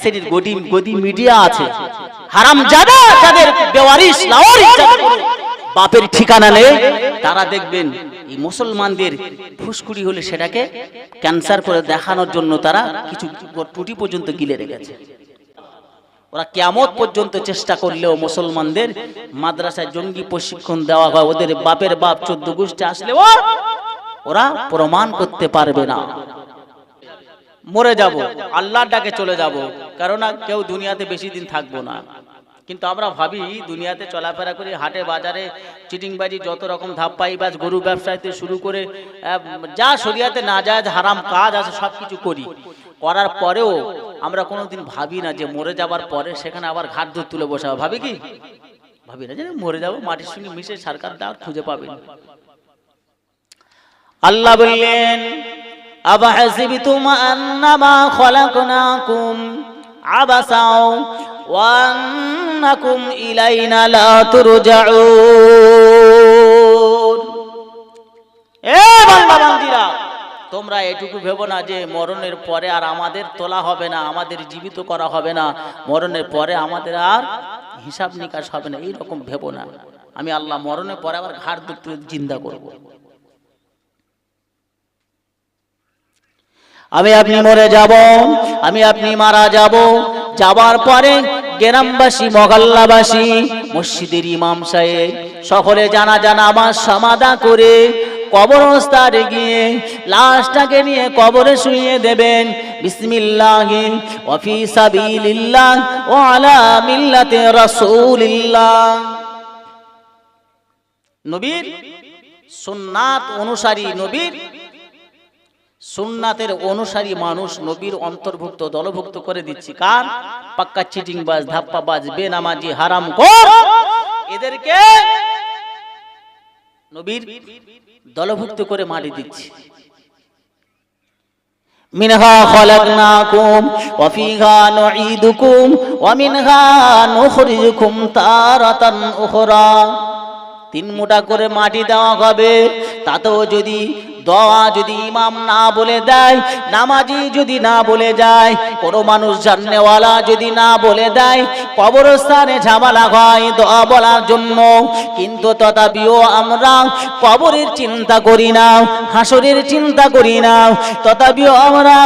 শ্রেণির গদি গদি মিডিয়া আছে। হারাম জাদা যাদের যাদের কোনো বাপের ঠিকানা নেই। তারা দেখবেন এই মুসলমানদের ফুসকুড়ি হলে সেটাকে ক্যান্সার করে দেখানোর জন্য তারা কিছু টুটি পর্যন্ত গিলে রেখেছে। ওরা কেমত পর্যন্ত চেষ্টা করলেও মুসলমানদের মাদ্রাসায় জঙ্গি প্রশিক্ষণ দেওয়া হয় ওদের বাপের বাপ চোদ্দ গোষ্ঠী আসলেও ওরা প্রমাণ করতে পারবে না। মরে যাব আল্লাহর ডাকে চলে যাব। কারণ কেউ দুনিয়াতে বেশি দিন থাকব না। কিন্তু আমরা ভাবি, দুনিয়াতে চলাফেরা করি, হাটে, বাজারে চিটিংবাজি, যত রকম ধাপ পাই ধাপ্পাইবাজ, গরু ব্যবসায়তে শুরু করে যা শরিয়াতে না যায় হারাম কাজ আছে সব কিছু করি। করার পরেও আমরা কোনোদিন ভাবি না যে মরে যাবার পরে সেখানে আবার ঘাট ধর তুলে বসাবো। ভাবি কি? ভাবি না যে মরে যাব, মাটির সঙ্গে মিশে সরকার দাও খুঁজে পাবেন আল্লাহ বললেন আবাহাসিবিতুম আন্নামা খলাকনাকুম? তোমরা এটুকু ভেবো না যে মরণের পরে আর আমাদের তোলা হবে না, আমাদের জীবিত করা হবে না। মরণের পরে আমাদের আর হিসাব নিকাশ হবে না, এইরকম ভেবো না। আমি আল্লাহ মরণের পরে আবার ঘাট দুটো জিন্দা করব। আমি আপনি মরে যাব, আমি আপনি মারা যাব। যাবার পরে গ্রামবাসী মহল্লাবাসী মসজিদের ইমাম সাহেব, সকলে জানা জানা আমার সমাধা করে কবরস্থানে গিয়ে লাশটাকে নিয়ে কবরে শুইয়ে দেবেন। বিসমিল্লাহ সুন্নাত অনুসারী নবীর সুন্নাতের অনুসারী মানুষ নবীর অন্তর্ভুক্ত, দলভুক্ত করে দিচ্ছি। কার? পাক্কা চিটিংবাজ, ধাপ্পাবাজ, বেনামাজি, হারাম এদেরকে নবীর দলভুক্ত করে মারি দিচ্ছি। মিনহা তিন মোটা করে মাটি দেওয়া হবে, তাতেও যদি দোয়া যদি ইমাম না বলে দেয়, নামাজি যদি না বলে যায়, কোনো মানুষ জাননেওয়ালা যদি না বলে দেয়, কবরস্থানে ঝামেলা হয় দোয়া বলার জন্য। কিন্তু তথাপিও আমরা কবরের চিন্তা করি না, হাসরের চিন্তা করি না। তথাপিও আমরা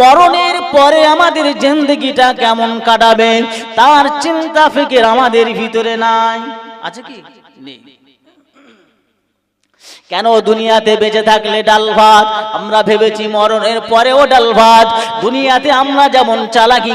মরণের পরে আমাদের জিন্দগিটা কেমন কাটাবে, তার চিন্তা ফিকির আমাদের ভিতরে নাই। আছে কি? নেই। কেন দুনিয়াতে বেঁচে থাকলে ডাল ভাত? আমরা ভেবেছি মরণের পরেও ডাল ভাত। দুনিয়াতে আমরা যেমন চালাকি